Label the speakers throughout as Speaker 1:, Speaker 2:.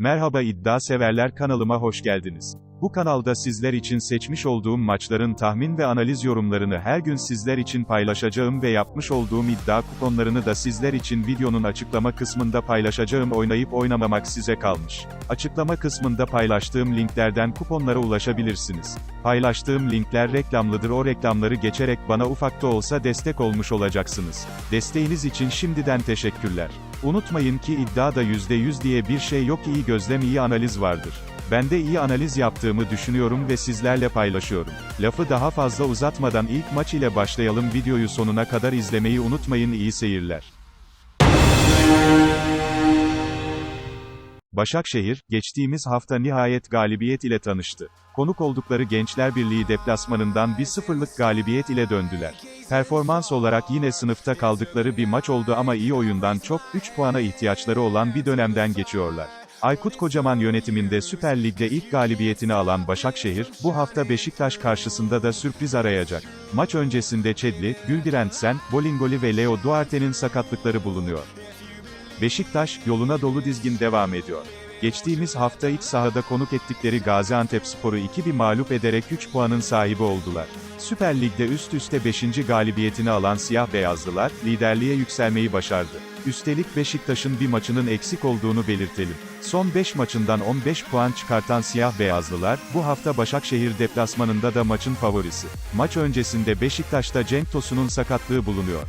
Speaker 1: Merhaba iddia severler kanalıma hoş geldiniz. Bu kanalda sizler için seçmiş olduğum maçların tahmin ve analiz yorumlarını her gün sizler için paylaşacağım ve yapmış olduğum iddia kuponlarını da sizler için videonun açıklama kısmında paylaşacağım oynayıp oynamamak size kalmış. Açıklama kısmında paylaştığım linklerden kuponlara ulaşabilirsiniz. Paylaştığım linkler reklamlıdır o reklamları geçerek bana ufak da olsa destek olmuş olacaksınız. Desteğiniz için şimdiden teşekkürler. Unutmayın ki iddiada %100 diye bir şey yok iyi gözlem iyi analiz vardır. Ben de iyi analiz yaptığımı düşünüyorum ve sizlerle paylaşıyorum. Lafı daha fazla uzatmadan ilk maç ile başlayalım videoyu sonuna kadar izlemeyi unutmayın iyi seyirler. Başakşehir, geçtiğimiz hafta nihayet galibiyet ile tanıştı. Konuk oldukları Gençler Birliği deplasmanından bir sıfırlık galibiyet ile döndüler. Performans olarak yine sınıfta kaldıkları bir maç oldu ama iyi oyundan çok, 3 puana ihtiyaçları olan bir dönemden geçiyorlar. Aykut Kocaman yönetiminde Süper Lig'de ilk galibiyetini alan Başakşehir, bu hafta Beşiktaş karşısında da sürpriz arayacak. Maç öncesinde Çedli, Güldirentsen, Bolingoli ve Leo Duarte'nin sakatlıkları bulunuyor. Beşiktaş, yoluna dolu dizgin devam ediyor. Geçtiğimiz hafta iç sahada konuk ettikleri Gaziantepspor'u 2-1 mağlup ederek 3 puanın sahibi oldular. Süper Lig'de üst üste 5. galibiyetini alan siyah beyazlılar, liderliğe yükselmeyi başardı. Üstelik Beşiktaş'ın bir maçının eksik olduğunu belirtelim. Son 5 maçından 15 puan çıkartan siyah beyazlılar, bu hafta Başakşehir deplasmanında da maçın favorisi. Maç öncesinde Beşiktaş'ta Cenk Tosun'un sakatlığı bulunuyor.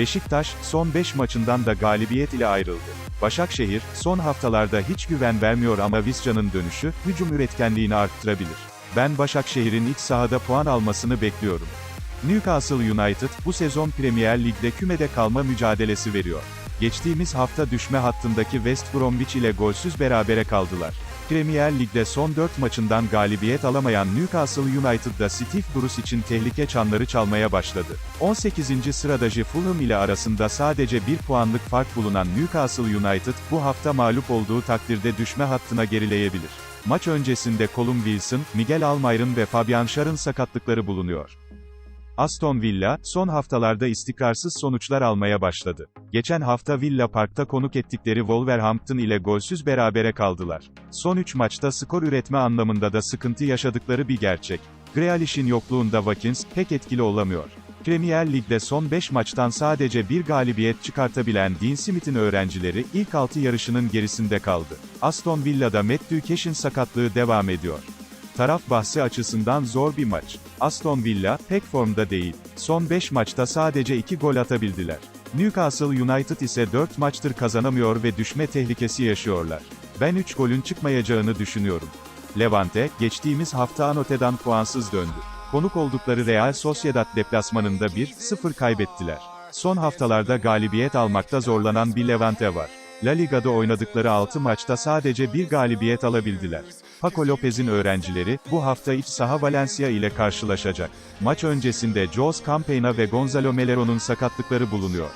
Speaker 1: Beşiktaş, son 5 maçından da galibiyet ile ayrıldı. Başakşehir, son haftalarda hiç güven vermiyor ama Visca'nın dönüşü, hücum üretkenliğini arttırabilir. Ben Başakşehir'in iç sahada puan almasını bekliyorum. Newcastle United, bu sezon Premier Lig'de kümede kalma mücadelesi veriyor. Geçtiğimiz hafta düşme hattındaki West Bromwich ile golsüz berabere kaldılar. Premier Lig'de son 4 maçından galibiyet alamayan Newcastle United'da Steve Bruce için tehlike çanları çalmaya başladı. 18. sıradaki Fulham ile arasında sadece 1 puanlık fark bulunan Newcastle United, bu hafta mağlup olduğu takdirde düşme hattına gerileyebilir. Maç öncesinde Colum Wilson, Miguel Almirón ve Fabian Schär'ın sakatlıkları bulunuyor. Aston Villa, son haftalarda istikrarsız sonuçlar almaya başladı. Geçen hafta Villa Park'ta konuk ettikleri Wolverhampton ile golsüz berabere kaldılar. Son 3 maçta skor üretme anlamında da sıkıntı yaşadıkları bir gerçek. Grealish'in yokluğunda Watkins, pek etkili olamıyor. Premier Lig'de son 5 maçtan sadece bir galibiyet çıkartabilen Dean Smith'in öğrencileri, ilk 6 yarışının gerisinde kaldı. Aston Villa'da Matt Duke'in sakatlığı devam ediyor. Taraf bahsi açısından zor bir maç. Aston Villa, pek formda değil. Son 5 maçta sadece 2 gol atabildiler. Newcastle United ise 4 maçtır kazanamıyor ve düşme tehlikesi yaşıyorlar. Ben 3 golün çıkmayacağını düşünüyorum. Levante, geçtiğimiz hafta Anote'dan puansız döndü. Konuk oldukları Real Sociedad deplasmanında 1-0 kaybettiler. Son haftalarda galibiyet almakta zorlanan bir Levante var. La Liga'da oynadıkları 6 maçta sadece bir galibiyet alabildiler. Paco Lopez'in öğrencileri, bu hafta iç saha Valencia ile karşılaşacak. Maç öncesinde Jos Campena ve Gonzalo Melero'nun sakatlıkları bulunuyor.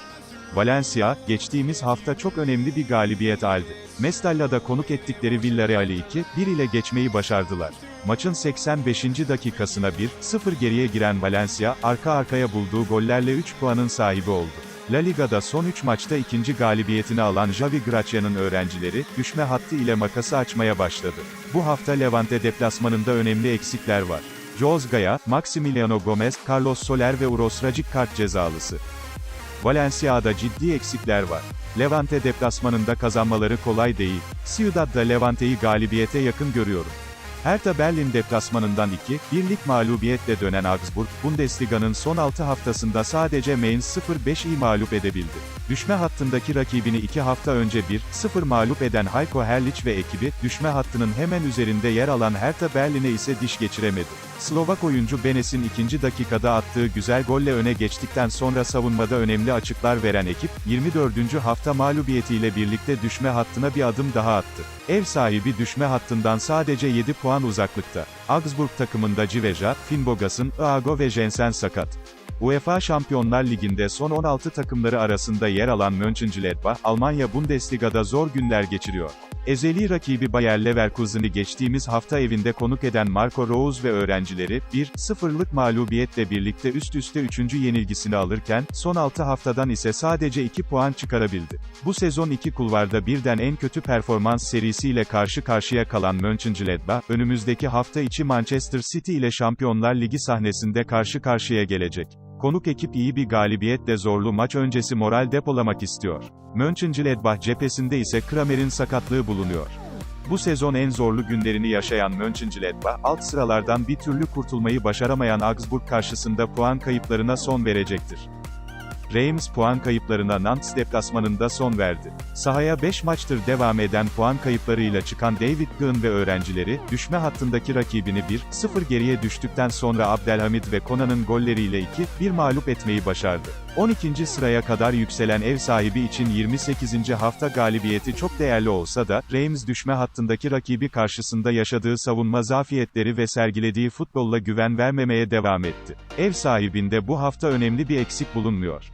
Speaker 1: Valencia, geçtiğimiz hafta çok önemli bir galibiyet aldı. Mestalla'da konuk ettikleri Villarreal'i 2-1 ile geçmeyi başardılar. Maçın 85. dakikasına 1-0 geriye giren Valencia, arka arkaya bulduğu gollerle 3 puanın sahibi oldu. La Liga'da son 3 maçta ikinci galibiyetini alan Javi Gracia'nın öğrencileri, düşme hattı ile makası açmaya başladı. Bu hafta Levante deplasmanında önemli eksikler var. Joz Gaya, Maximiliano Gomez, Carlos Soler ve Uros Racic kart cezalısı. Valencia'da ciddi eksikler var. Levante deplasmanında kazanmaları kolay değil. Ciudad'da Levante'yi galibiyete yakın görüyorum. Hertha Berlin deplasmanından 2, birlik mağlubiyetle dönen Augsburg, Bundesliga'nın son 6 haftasında sadece Mainz 0-5'i mağlup edebildi. Düşme hattındaki rakibini 2 hafta önce 1-0 mağlup eden Heiko Herrlich ve ekibi, düşme hattının hemen üzerinde yer alan Hertha Berlin'e ise diş geçiremedi. Slovak oyuncu Benes'in ikinci dakikada attığı güzel golle öne geçtikten sonra savunmada önemli açıklar veren ekip, 24. hafta mağlubiyetiyle birlikte düşme hattına bir adım daha attı. Ev sahibi düşme hattından sadece 7 puan uzaklıkta. Augsburg takımında Civeja, Finbogas'ın, Iago ve Jensen sakat. UEFA Şampiyonlar Ligi'nde son 16 takımları arasında yer alan Mönchengladbach, Almanya Bundesliga'da zor günler geçiriyor. Ezeli rakibi Bayer Leverkusen'i geçtiğimiz hafta evinde konuk eden Marco Rose ve öğrencileri, 1-0'lık mağlubiyetle birlikte üst üste 3. yenilgisini alırken, son 6 haftadan ise sadece 2 puan çıkarabildi. Bu sezon iki kulvarda birden en kötü performans serisiyle karşı karşıya kalan Mönchengladbach, önümüzdeki hafta içi Manchester City ile Şampiyonlar Ligi sahnesinde karşı karşıya gelecek. Konuk ekip iyi bir galibiyetle zorlu maç öncesi moral depolamak istiyor. Mönchengladbach cephesinde ise Kramer'in sakatlığı bulunuyor. Bu sezon en zorlu günlerini yaşayan Mönchengladbach, alt sıralardan bir türlü kurtulmayı başaramayan Augsburg karşısında puan kayıplarına son verecektir. Reims puan kayıplarına Nantes deplasmanında son verdi. Sahaya 5 maçtır devam eden puan kayıplarıyla çıkan David Gığın ve öğrencileri, düşme hattındaki rakibini 1-0 geriye düştükten sonra Abdelhamid ve Konan'ın golleriyle 2-1 mağlup etmeyi başardı. 12. sıraya kadar yükselen ev sahibi için 28. hafta galibiyeti çok değerli olsa da, Reims düşme hattındaki rakibi karşısında yaşadığı savunma zafiyetleri ve sergilediği futbolla güven vermemeye devam etti. Ev sahibinde bu hafta önemli bir eksik bulunmuyor.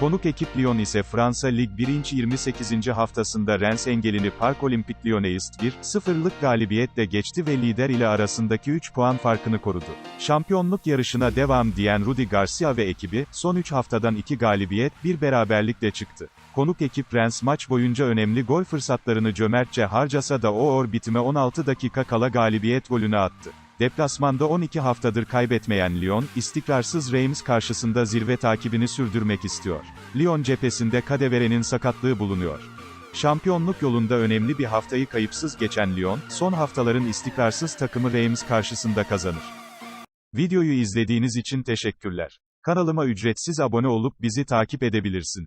Speaker 1: Konuk ekip Lyon ise Fransa Lig 1. 28. haftasında Rennes engelini Park Olympique Lyonnais 1-0'lık galibiyetle geçti ve lider ile arasındaki 3 puan farkını korudu. Şampiyonluk yarışına devam diyen Rudi Garcia ve ekibi, son 3 haftadan 2 galibiyet, 1 beraberlikle çıktı. Konuk ekip Rennes maç boyunca önemli gol fırsatlarını cömertçe harcasa da o or bitime 16 dakika kala galibiyet golünü attı. Deplasmanda 12 haftadır kaybetmeyen Lyon, istikrarsız Reims karşısında zirve takibini sürdürmek istiyor. Lyon cephesinde Kadevere'nin sakatlığı bulunuyor. Şampiyonluk yolunda önemli bir haftayı kayıpsız geçen Lyon, son haftaların istikrarsız takımı Reims karşısında kazanır. Videoyu izlediğiniz için teşekkürler. Kanalıma ücretsiz abone olup bizi takip edebilirsin.